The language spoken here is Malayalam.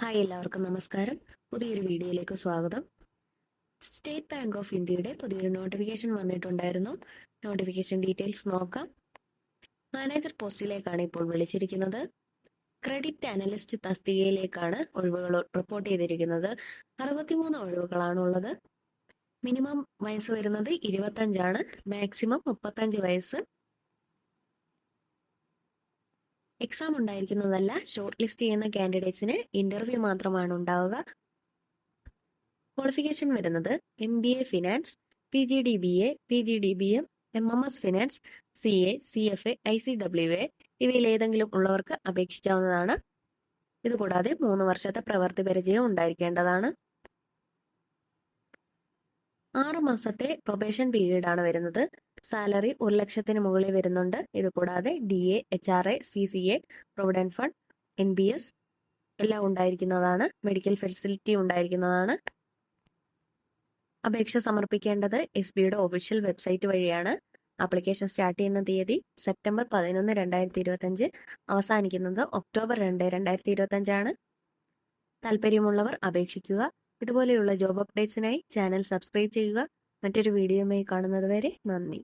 ഹായ് എല്ലാവർക്കും നമസ്കാരം. പുതിയൊരു വീഡിയോയിലേക്ക് സ്വാഗതം. സ്റ്റേറ്റ് ബാങ്ക് ഓഫ് ഇന്ത്യയുടെ പുതിയൊരു നോട്ടിഫിക്കേഷൻ വന്നിട്ടുണ്ടായിരുന്നു. നോട്ടിഫിക്കേഷൻ ഡീറ്റെയിൽസ് നോക്കാം. മാനേജർ പോസ്റ്റിലേക്കാണ് ഇപ്പോൾ വിളിച്ചിരിക്കുന്നത്. ക്രെഡിറ്റ് അനലിസ്റ്റ് തസ്തികയിലേക്കാണ് ഒഴിവുകൾ റിപ്പോർട്ട് ചെയ്തിരിക്കുന്നത്. അറുപത്തിമൂന്ന് ഒഴിവുകളാണുള്ളത്. മിനിമം വയസ്സ് വരുന്നത് ഇരുപത്തഞ്ചാണ്. മാക്സിമം മുപ്പത്തഞ്ച് വയസ്സ്. എക്സാം ഉണ്ടായിരിക്കുന്നതല്ല. ഷോർട്ട് ലിസ്റ്റ് ചെയ്യുന്ന കാൻഡിഡേറ്റ്സിന് ഇന്റർവ്യൂ മാത്രമാണ് ഉണ്ടാവുക. ക്വാളിഫിക്കേഷൻ വരുന്നത് M B A finance P G D B A P G D B M M M S finance C A C F A I C W A ഇവയിൽ ഏതെങ്കിലും ഉള്ളവർക്ക് അപേക്ഷിക്കാവുന്നതാണ്. ഇതുകൂടാതെ മൂന്ന് വർഷത്തെ പ്രവൃത്തി പരിചയം ഉണ്ടായിരിക്കേണ്ടതാണ്. ആറ് മാസത്തെ പ്രൊബേഷൻ പീരീഡ് ആണ് വരുന്നത്. സാലറി ഒരു ലക്ഷത്തിന് മുകളിൽ വരുന്നുണ്ട്. ഇത് കൂടാതെ D A H R A C C A provident fund N B S എല്ലാം ഉണ്ടായിരിക്കുന്നതാണ്. മെഡിക്കൽ ഫെസിലിറ്റി ഉണ്ടായിരിക്കുന്നതാണ്. അപേക്ഷ സമർപ്പിക്കേണ്ടത് എസ് ബിയുടെ ഒഫീഷ്യൽ വെബ്സൈറ്റ് വഴിയാണ്. ആപ്ലിക്കേഷൻ സ്റ്റാർട്ട് ചെയ്യുന്ന തീയതി സെപ്റ്റംബർ പതിനൊന്ന് രണ്ടായിരത്തി ഇരുപത്തഞ്ച് അവസാനിക്കുന്നത് ഒക്ടോബർ രണ്ട് രണ്ടായിരത്തി ഇരുപത്തഞ്ചാണ് താല്പര്യമുള്ളവർ അപേക്ഷിക്കുക. ഇതുപോലെയുള്ള ജോബ് അപ്ഡേറ്റ്സിനായി ചാനൽ സബ്സ്ക്രൈബ് ചെയ്യുക. മറ്റൊരു വീഡിയോയുമായി കാണുന്നത് വരെ നന്ദി.